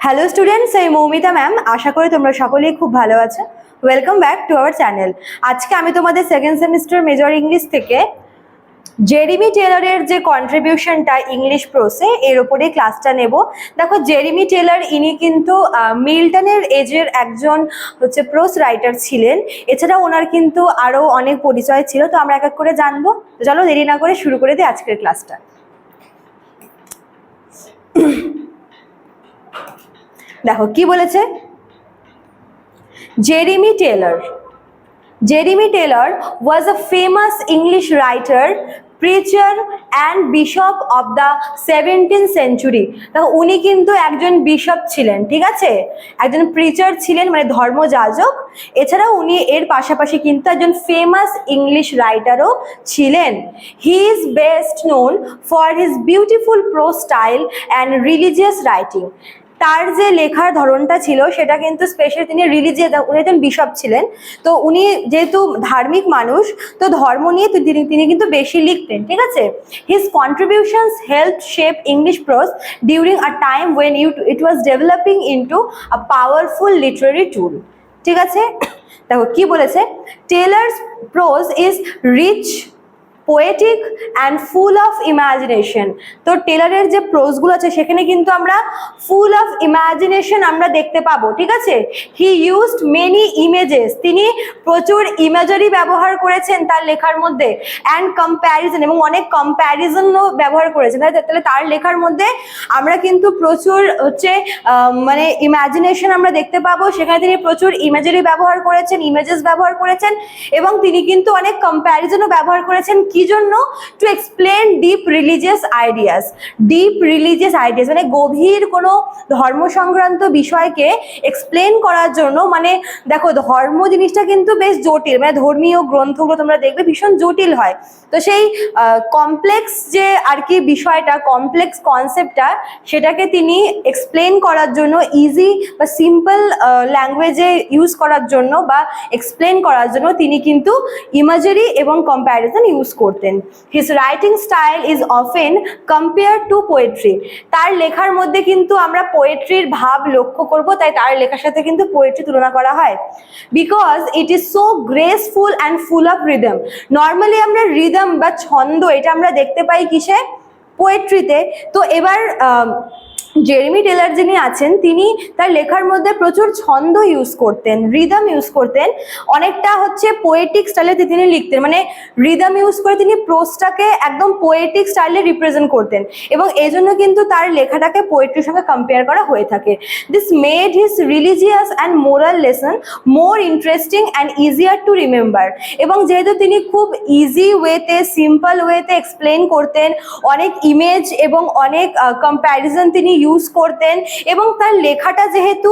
Hello students এই Moumita ma'am আশা করি তোমরা সকলেই খুব ভালো আছো। Welcome back to our channel আজকে আমি তোমাদের সেকেন্ড সেমিস্টার মেজর ইংলিশ থেকে জেরিমি টেলরের যে কন্ট্রিবিউশনটা ইংলিশ প্রোসে এর ওপরে ক্লাসটা নেব। দেখো জেরিমি টেলার ইনি কিন্তু মিল্টনের এজের একজন হচ্ছে প্রোস রাইটার ছিলেন। এছাড়া ওনার কিন্তু আরও অনেক পরিচয় ছিল। তো আমরা এক এক করে জানব। চলো দেরি না করে শুরু করে দিই আজকের ক্লাসটা দেখো, কি বলেছে? Jeremy Taylor Jeremy Taylor was a famous English writer preacher and bishop of the 17th century দেখো, উনি কিন্তু একজন বিশপ ছিলেন, ঠিক আছে? একজন প্রিচার ছিলেন মানে ধর্মযাজক। এছাড়াও উনি এর পাশাপাশি কিন্তু একজন ফেমাস ইংলিশ রাইটারও ছিলেন। He is best known for his beautiful prose style and religious writing তার যে লেখার ধরনটা ছিল, সেটা কিন্তু স্পেশালি তিনি রিলিজিয়াস উনি একজন বিশপ ছিলেন। তো উনি যেহেতু ধার্মিক মানুষ, তো ধর্ম নিয়ে তিনি তিনি কিন্তু বেশি লিখতেন, ঠিক আছে? His contributions help shape English prose during a time when you it was developing into a powerful literary tool ঠিক আছে? দেখো, কি বলেছে? Taylor's prose is rich poetic and full of imagination তো টেলারের যে প্রোজগুলো আছে, সেখানে কিন্তু আমরা ফুল অফ ইমাজিনেশন আমরা দেখতে পাবো, ঠিক আছে? হি ইউজড মেনি ইমেজেস তিনি প্রচুর ইমেজারি ব্যবহার করেছেন তার লেখার মধ্যে অ্যান্ড কম্প্যারিজন এবং অনেক কম্প্যারিজনও ব্যবহার করেছেন। তাই তাহলে তার লেখার মধ্যে আমরা কিন্তু প্রচুর হচ্ছে মানে ইমাজিনেশন আমরা দেখতে পাবো। সেখানে তিনি প্রচুর ইমেজারি ব্যবহার করেছেন ইমেজেস ব্যবহার করেছেন এবং তিনি কিন্তু অনেক কম্প্যারিজনও ব্যবহার করেছেন। কি জন্য to explain deep religious ideas deep religious ideas মানে গভীর কোনো ধর্ম সংক্রান্ত বিষয়কে এক্সপ্লেন করার জন্য মানে দেখো, ধর্ম জিনিসটা কিন্তু বেশ জটিল মানে ধর্মীয় গ্রন্থগুলো তোমরা দেখবে ভীষণ জটিল হয়। তো সেই কমপ্লেক্স যে আর কি বিষয়টা কমপ্লেক্স কনসেপ্টটা সেটাকে তিনি এক্সপ্লেন করার জন্য ইজি বা সিম্পল ল্যাঙ্গুয়েজে ইউজ করার জন্য বা এক্সপ্লেন করার জন্য তিনি কিন্তু ইমাজারি এবং কম্প্যারিজন ইউজ করতেন। His writing style is often compare to poetry তার লেখার মধ্যে কিন্তু আমরা পোয়েট্রির ভাব লক্ষ্য করব, তাই তার লেখার সাথে কিন্তু পোয়েট্রি তুলনা করা হয়। Because it is so graceful and full of rhythm normally আমরা রিদম বা ছন্দ, এটা আমরা দেখতে পাই কিসে? পোয়েট্রিতে তো। এবার জেরেমি টেলার যিনি আছেন, তিনি তার লেখার মধ্যে প্রচুর ছন্দ ইউজ করতেন রিদম ইউজ করতেন। অনেকটা হচ্ছে পোয়েটিক স্টাইলে তিনি লিখতেন মানে রিদম ইউজ করে তিনি প্রোজটাকে একদম পোয়েটিক স্টাইলে রিপ্রেজেন্ট করতেন। এবং এই জন্য কিন্তু তার লেখাটাকে পোয়েট্রির সঙ্গে কম্পেয়ার করা হয়ে থাকে। This made his religious and moral lesson more interesting and easier to remember এবং যেহেতু তিনি খুব ইজি ওয়েতে সিম্পল ওয়েতে এক্সপ্লেন করতেন, অনেক ইমেজ এবং অনেক কম্প্যারিজন তিনি ইউজ করতেন এবং তার লেখাটা যেহেতু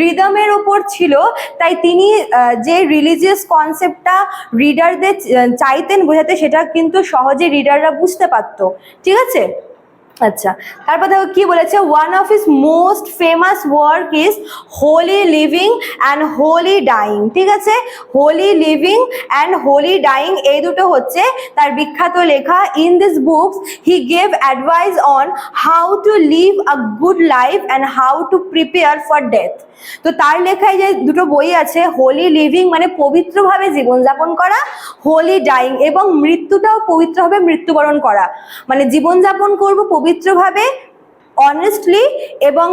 রিদমের ওপর ছিল, তাই তিনি যে রিলিজিয়াস কনসেপ্টটা রিডারদের চাইতেন বোঝাতে, সেটা কিন্তু সহজে রিডাররা বুঝতে পারতো। ঠিক আছে? আচ্ছা তারপর দেখো কি বলেছে? One of his most famous work is holy living and holy dying ঠিক আছে? Holy living and holy dying এই দুটো হচ্ছে তার বিখ্যাত লেখা। In this books he gave advice on how to live a good life and how to prepare for death তো তার লেখায় যে দুটো বই আছে হোলি লিভিং মানে পবিত্রভাবে জীবনযাপন করা হোলি ডাইং এবং মৃত্যুটাও পবিত্রভাবে মৃত্যুবরণ করা। মানে জীবনযাপন করব পবিত্রভাবে অনেস্টলি এবং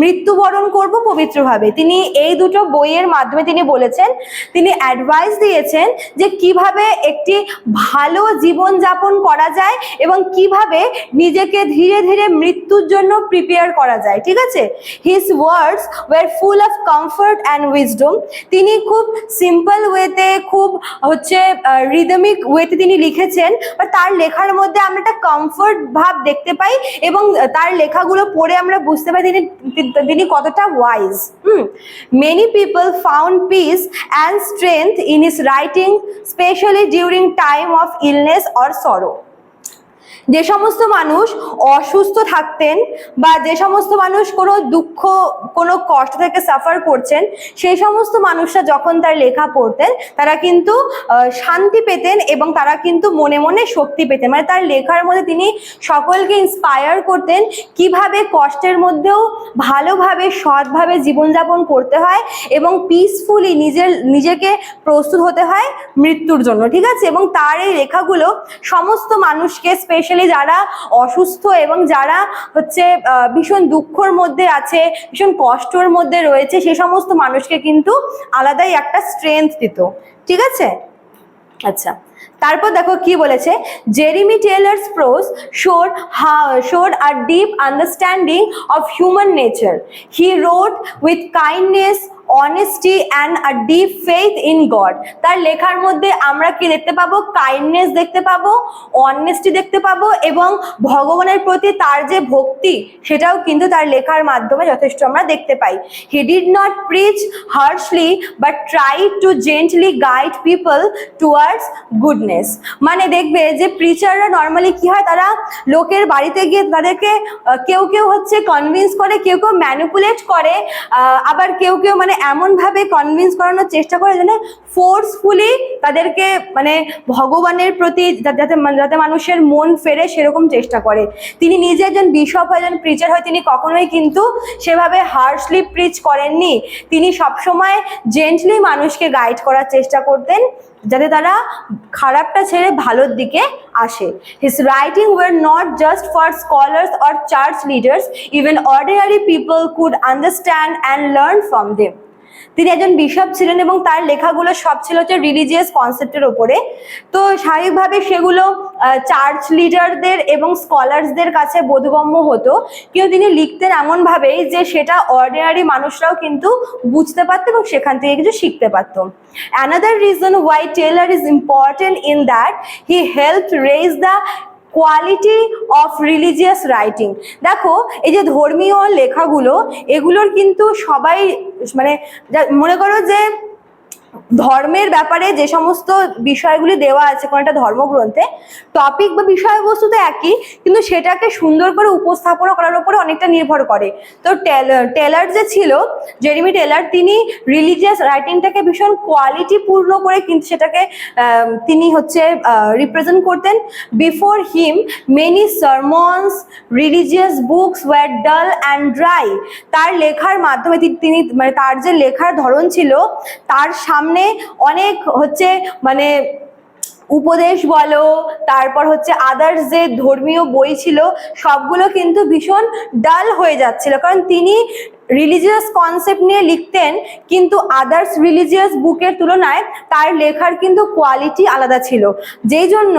মৃত্যুবরণ করব পবিত্রভাবে। তিনি এই দুটো বইয়ের মাধ্যমে তিনি বলেছেন, তিনি অ্যাডভাইস দিয়েছেন যে কীভাবে একটি ভালো জীবন যাপন করা যায় এবং কীভাবে নিজেকে ধীরে ধীরে মৃত্যুর জন্য প্রিপেয়ার করা যায়, ঠিক আছে? His words were full of comfort and wisdom তিনি খুব সিম্পল ওয়েতে খুব হচ্ছে রিদমিক ওয়েতে তিনি লিখেছেন। বা তার লেখার মধ্যে আমরা একটা কমফর্ট ভাব দেখতে পাই এবং তার লেখাগুলো পড়ে আমরা বুঝতে পারি তিনি তিনি কতটা wise hmm many people found peace and strength in his writing especially during time of illness or sorrow যে সমস্ত মানুষ অসুস্থ থাকতেন বা যে সমস্ত মানুষ কোনো দুঃখ, কোনো কষ্ট থেকে সাফার করছেন, সেই সমস্ত মানুষরা যখন তার লেখা পড়তেন, তারা কিন্তু শান্তি পেতেন এবং তারা কিন্তু মনে মনে শক্তি পেতেন। মানে তার লেখার মধ্যে তিনি সকলকে ইন্সপায়ার করতেন কীভাবে কষ্টের মধ্যেও ভালোভাবে, সৎভাবে জীবনযাপন করতে হয় এবং পিসফুলি নিজের, নিজেকে প্রস্তুত হতে হয় মৃত্যুর জন্য, ঠিক আছে? এবং তার এই লেখাগুলো সমস্ত মানুষকে স্পেশালি যারা অসুস্থ এবং যারা হচ্ছে ভীষণ দুঃখর মধ্যে আছে, ভীষণ কষ্টর মধ্যে রয়েছে, সে সমস্ত মানুষকে কিন্তু আলাদাই একটা স্ট্রেংথ দিত। ঠিক আছে? আচ্ছা তারপর দেখো কি বলেছে? Jeremy Taylor's prose shows shows a deep understanding of human nature he wrote with kindness honesty and a deep faith in God তার লেখার মধ্যে আমরা কি দেখতে পাবো? কাইন্ডনেস দেখতে পাবো অনেস্টি দেখতে পাবো এবং ভগবানের প্রতি তার যে ভক্তি, সেটাও কিন্তু তার লেখার মাধ্যমে যথেষ্ট আমরা দেখতে পাই। He did not preach harshly but try to gently guide people towards goodness মানে দেখবে যে প্রিচাররা নর্মালি কি হয়? তারা লোকের বাড়িতে গিয়ে তাদেরকে কেউ কেউ হচ্ছে কনভিন্স করে, কেউ কেউ ম্যানিপুলেট করে আবার কেউ কেউ মানে এমনভাবে কনভিন্স করানোর চেষ্টা করে যেন ফোর্সফুলি তাদেরকে মানে ভগবানের প্রতি যাতে যাতে মানুষের মন ফেরে সেরকম চেষ্টা করে। তিনি নিজে একজন বিশপ হয় একজন প্রিচার হয় তিনি কখনোই কিন্তু সেভাবে হার্শলি প্রিচ করেননি। তিনি সবসময় জেন্টলি মানুষকে গাইড করার চেষ্টা করতেন যাতে তারা খারাপটা ছেড়ে ভালোর দিকে আসে। His writing were not just for scholars or church leaders even ordinary people could understand and learn from them তিনি একজন বিশপ ছিলেন এবং তার লেখাগুলো সব ছিল হচ্ছে রিলিজিয়াস কনসেপ্টের ওপরে। তো স্বাভাবিকভাবে সেগুলো চার্চ লিডারদের এবং স্কলার্সদের কাছে বোধগম্য হতো। কিন্তু তিনি লিখতেন এমনভাবেই যে সেটা অর্ডিনারি মানুষরাও কিন্তু বুঝতে পারত এবং সেখান থেকে কিছু শিখতে পারত। Another reason why Taylor is important in that he help raise the quality of religious writing দেখো, এই যে ধর্মীয় লেখাগুলো, এগুলোর কিন্তু সবাই মানে মনে করো যে ধর্মের ব্যাপারে যে সমস্ত বিষয়গুলি দেওয়া আছে, কোনো একটা ধর্মগ্রন্থে টপিক বা বিষয়বস্তু তো একই, কিন্তু সেটাকে সুন্দর করে উপস্থাপনা করার উপরে অনেকটা নির্ভর করে। তো টেলার যে ছিল, জেরিমি টেলার, তিনি রিলিজিয়াস রাইটিংটাকে ভীষণ কোয়ালিটিপূর্ণ করে কিন্তু সেটাকে তিনি হচ্ছে রিপ্রেজেন্ট করতেন। Before him many sermons religious books were dull and dry তার লেখার মাধ্যমে তিনি মানে তার যে লেখার ধরন ছিল, তার সামনে অনেক হচ্ছে মানে উপদেশ বলো, তারপর হচ্ছে আদার্স যে ধর্মীয় বই ছিল, সবগুলো কিন্তু ভীষণ ডাল হয়ে যাচ্ছিল। কারণ তিনি রিলিজিয়াস কনসেপ্ট নিয়ে লিখতেন, কিন্তু আদার্স রিলিজিয়াস বুকের তুলনায় তার লেখার কিন্তু কোয়ালিটি আলাদা ছিল। যেই জন্য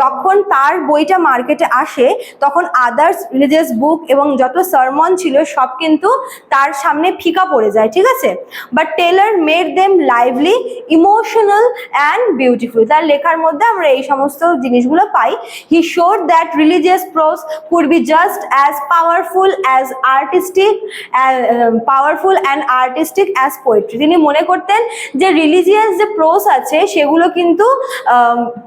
যখন তার বইটা মার্কেটে আসে, তখন আদার্স রিলিজিয়াস বুক এবং যত সারমন ছিল, সব কিন্তু তার সামনে ফিকা পড়ে যায়, ঠিক আছে? But Taylor made them lively emotional and beautiful তার লেখার মধ্যে আমরা এই সমস্ত জিনিসগুলো পাই। He showed that religious prose could be just as powerful as artistic powerful and artistic as poetry তিনি মনে করতেন যে রিলিজিয়াস যে প্রোস আছে, সেগুলো কিন্তু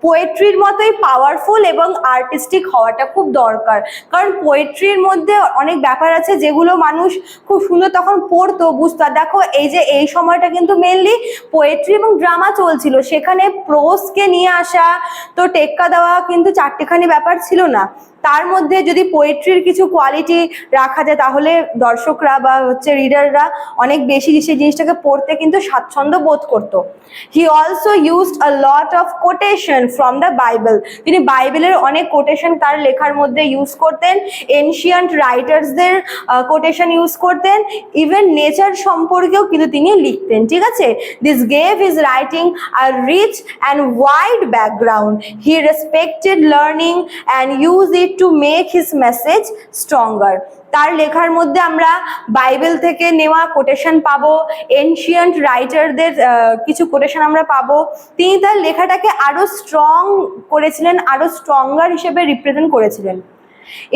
পোয়েট্রির মতোই পাওয়ারফুল এবং আর্টিস্টিক হওয়াটা খুব দরকার। কারণ পোয়েট্রির মধ্যে অনেক ব্যাপার আছে যেগুলো মানুষ খুব সুন্দর তখন পড়তো, বুঝতো। দেখো, এই যে এই সময়টা কিন্তু মেনলি পোয়েট্রি এবং ড্রামা চলছিল। সেখানে প্রোসকে নিয়ে আসা, তো টেক্কা দেওয়া কিন্তু চারটেখানি ব্যাপার ছিল না। তার মধ্যে যদি পোয়েট্রির কিছু কোয়ালিটি রাখা যায়, তাহলে দর্শকরা বা হচ্ছে রিডাররা অনেক বেশি সেই জিনিসটাকে পড়তে কিন্তু স্বাচ্ছন্দ্য বোধ করতো। He also used a lot of quotation from the Bible তিনি বাইবেলের অনেক কোটেশন তার লেখার মধ্যে ইউজ করতেন এনশিয়ান্ট রাইটার্সদের কোটেশন ইউজ করতেন ইভেন নেচার সম্পর্কেও কিন্তু তিনি লিখতেন, ঠিক আছে? This gave his writing a rich and wide background he respected learning and use it to make his message stronger তার লেখার মধ্যে আমরা বাইবেল থেকে নেওয়া কোটেশন পাবো এনশিয়ান্ট রাইটারদের কিছু কোটেশন আমরা পাবো। তিনি তার লেখাটাকে আরও স্ট্রং করেছিলেন আরও স্ট্রঙ্গার হিসেবে রিপ্রেজেন্ট করেছিলেন।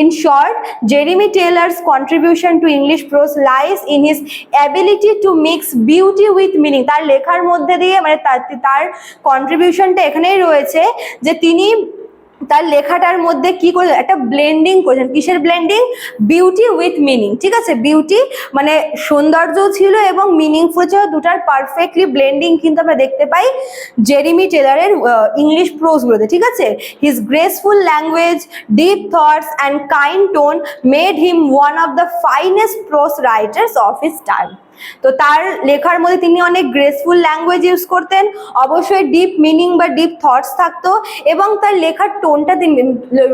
In short, Jeremy Taylor's contribution to English prose lies in his ability to mix beauty with meaning. তার লেখার মধ্যে দিয়ে মানে তার কন্ট্রিবিউশনটা এখানেই রয়েছে যে তিনি তার লেখাটার মধ্যে কি করে, একটা ব্লেন্ডিং করেছেন কিসের ব্লেন্ডিং বিউটি উইথ মিনিং ঠিক আছে? বিউটি মানে সৌন্দর্য ছিল এবং মিনিংফুল ছিল, দুটার পারফেক্টলি ব্লেন্ডিং কিন্তু আমরা দেখতে পাই জেরিমি টেলারের ইংলিশ প্রোজগুলোতে ঠিক আছে? His graceful language deep thoughts and kind tone made him one of the finest prose writers of his time তো তার লেখার মধ্যে তিনি অনেক গ্রেসফুল ল্যাঙ্গুয়েজ ইউজ করতেন, অবশ্যই ডিপ মিনিং বা ডিপ থটস থাকতো এবং তার লেখার টোনটা তিনি,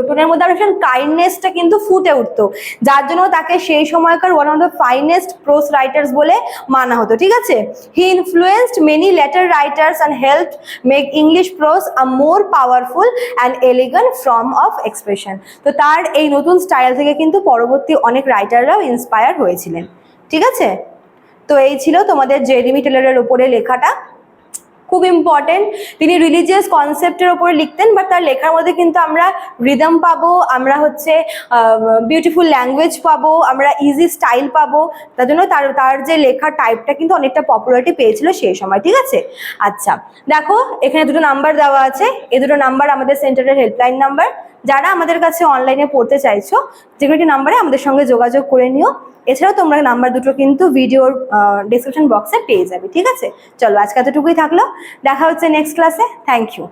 টোনের মধ্যে আরও ভীষণ কাইন্ডনেসটা কিন্তু ফুটে উঠতো, যার জন্য তাকে সেই সময়কার one of the finest prose writers বলে মানা হতো, ঠিক আছে? He influenced many later writers and help make English prose a more powerful and elegant form of expression তো তার এই নতুন স্টাইল থেকে কিন্তু পরবর্তী অনেক রাইটাররাও ইন্সপায়ার হয়েছিলেন, ঠিক আছে? তো এই ছিল তোমাদের জেরিমি টেলারের উপরে লেখাটা। খুব ইম্পর্টেন্ট তিনি রিলিজিয়াস কনসেপ্টের ওপরে লিখতেন বাট তার লেখার মধ্যে কিন্তু আমরা রিদম পাবো, আমরা হচ্ছে বিউটিফুল ল্যাঙ্গুয়েজ পাবো, আমরা ইজি স্টাইল পাবো। তার জন্য তার তার যে লেখার টাইপটা কিন্তু অনেকটা পপুলারিটি পেয়েছিল সেই সময়, ঠিক আছে? আচ্ছা দেখো, এখানে দুটো নাম্বার দেওয়া আছে। এই দুটো নাম্বার আমাদের সেন্টারের হেল্পলাইন নাম্বার যারা আমাদের কাছে অনলাইনে পড়তে চাইছো যে কোনো একটি নাম্বারে আমাদের সঙ্গে যোগাযোগ করে নিও। এছাড়াও তোমরা নাম্বার দুটো কিন্তু ভিডিওর ডিসক্রিপশন বক্সে পেয়ে যাবে, ঠিক আছে? চলো আজকে এতটুকুই থাকল। দেখা হচ্ছে নেক্সট ক্লাসে থ্যাংক ইউ